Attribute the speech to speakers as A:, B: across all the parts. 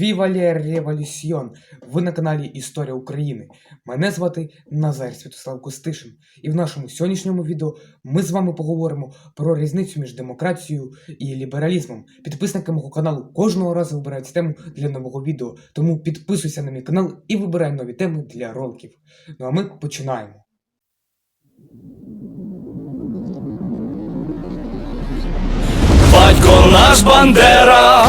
A: La Revolution! Ви на каналі Історія України. Мене звати Назар Святослав Костишин. І в нашому сьогоднішньому відео ми з вами поговоримо про різницю між демократією і лібералізмом. Підписники мого каналу кожного разу вибирають тему для нового відео, тому підписуйся на мій канал і вибирай нові теми для роликів. Ну а ми починаємо.
B: Батько наш Бандера,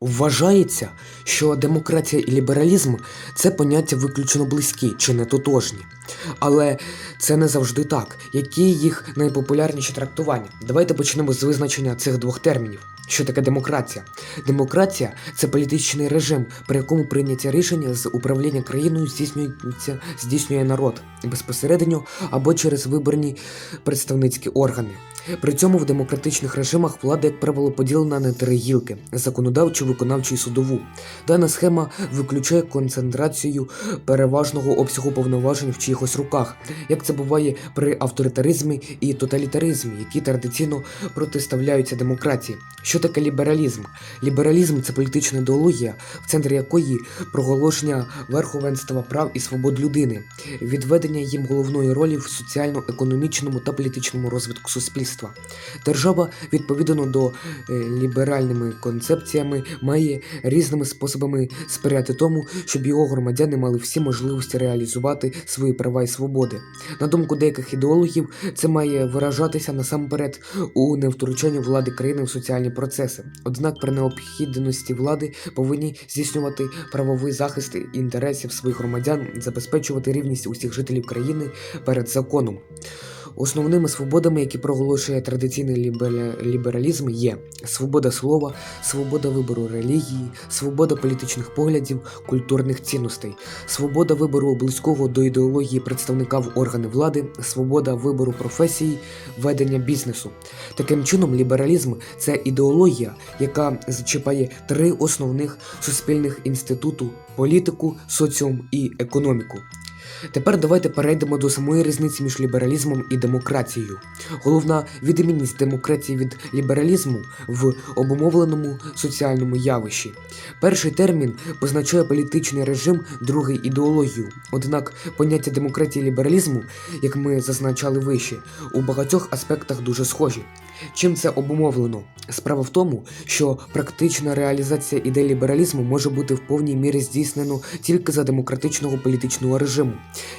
C: Вважається, що демократія і лібералізм це поняття виключно близькі чи не тотожні. Але це не завжди так. Які їх найпопулярніші трактування? Давайте почнемо з визначення цих двох термінів. Що таке демократія? Демократія це політичний режим, при якому прийняття рішення з управління країною здійснюється здійснює народ безпосередньо або через виборні представницькі органи. При цьому в демократичних режимах влада, як правило, поділена на три гілки законодавчу, виконавчу і судову. Дана схема виключає концентрацію переважного обсягу повноважень в чиїхось руках, як це буває при авторитаризмі і тоталітаризмі, які традиційно протиставляються демократії. Що таке лібералізм? Лібералізм це політична ідеологія, в центрі якої проголошення верховенства прав і свобод людини, відведення їм головної ролі в соціально-економічному та політичному розвитку суспільства. Держава, відповідно до е, ліберальними концепціями, має різними способами сприяти тому, щоб його громадяни мали всі можливості реалізувати свої права і свободи. На думку деяких ідеологів, це має виражатися насамперед у невтручанні влади країни в соціальні процеси. Однак при необхідності влади повинні здійснювати правовий захист інтересів своїх громадян, забезпечувати рівність усіх жителів країни перед законом. Основними свободами, які проголошує традиційний лібералізм, є свобода слова, свобода вибору релігії, свобода політичних поглядів, культурних цінностей, свобода вибору близького до ідеології представника в органи влади, свобода вибору професії, ведення бізнесу. Таким чином, лібералізм це ідеологія, яка зачіпає три основних суспільних інституту: політику, соціум і економіку. Тепер давайте перейдемо до самої різниці між лібералізмом і демократією. Головна відмінність демократії від лібералізму в обумовленому соціальному явищі. Перший термін позначає політичний режим, другий ідеологію. Однак поняття демократії лібералізму, як ми зазначали вище, у багатьох аспектах дуже схожі. Чим це обумовлено? Справа в тому, що практична реалізація ідей лібералізму може бути в повній мірі здійснено тільки за демократичного політичного режиму.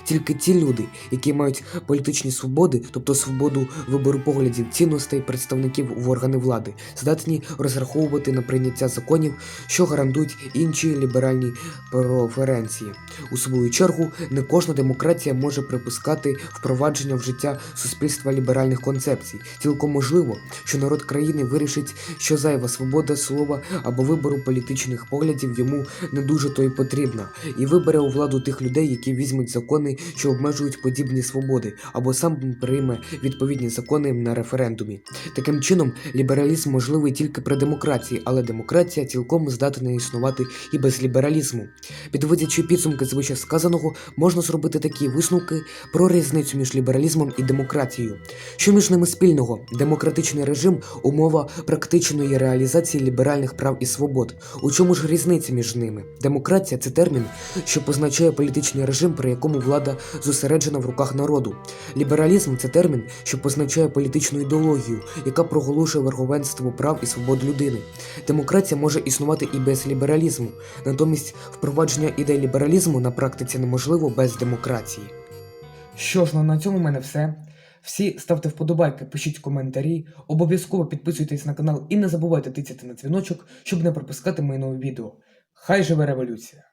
C: Тільки ті люди, які мають політичні свободи, тобто свободу вибору поглядів, цінностей, представників в органи влади, здатні розраховувати на прийняття законів, що гарантують інші ліберальні преференції. У свою чергу, не кожна демократія може припускати впровадження в життя суспільства ліберальних концепцій. Цілком можливо, що народ країни вирішить, що зайва свобода слова або вибору політичних поглядів йому не дуже то й потрібна, і вибере у владу тих людей, які візьмуть закони, що обмежують подібні свободи, або сам прийме відповідні закони на референдумі. Таким чином, лібералізм можливий тільки при демократії, але демократія цілком здатна існувати і без лібералізму. Підводячи підсумки з вище сказаного, можна зробити такі висновки про різницю між лібералізмом і демократією. Що між ними спільного? Демократичний режим умова практичної реалізації ліберальних прав і свобод. У чому ж різниця між ними? Демократія це термін, що позначає політичний режим, при якому влада зосереджена в руках народу. Лібералізм це термін, що позначає політичну ідеологію, яка проголошує верховенство прав і свобод людини. Демократія може існувати і без лібералізму, натомість впровадження ідей лібералізму на практиці неможливо без демократії.
A: Що ж, ну на цьому в мене все. Всі ставте вподобайки, пишіть коментарі, обов'язково підписуйтесь на канал і не забувайте тицяти на дзвіночок, щоб не пропускати мої нові відео. Хай живе революція!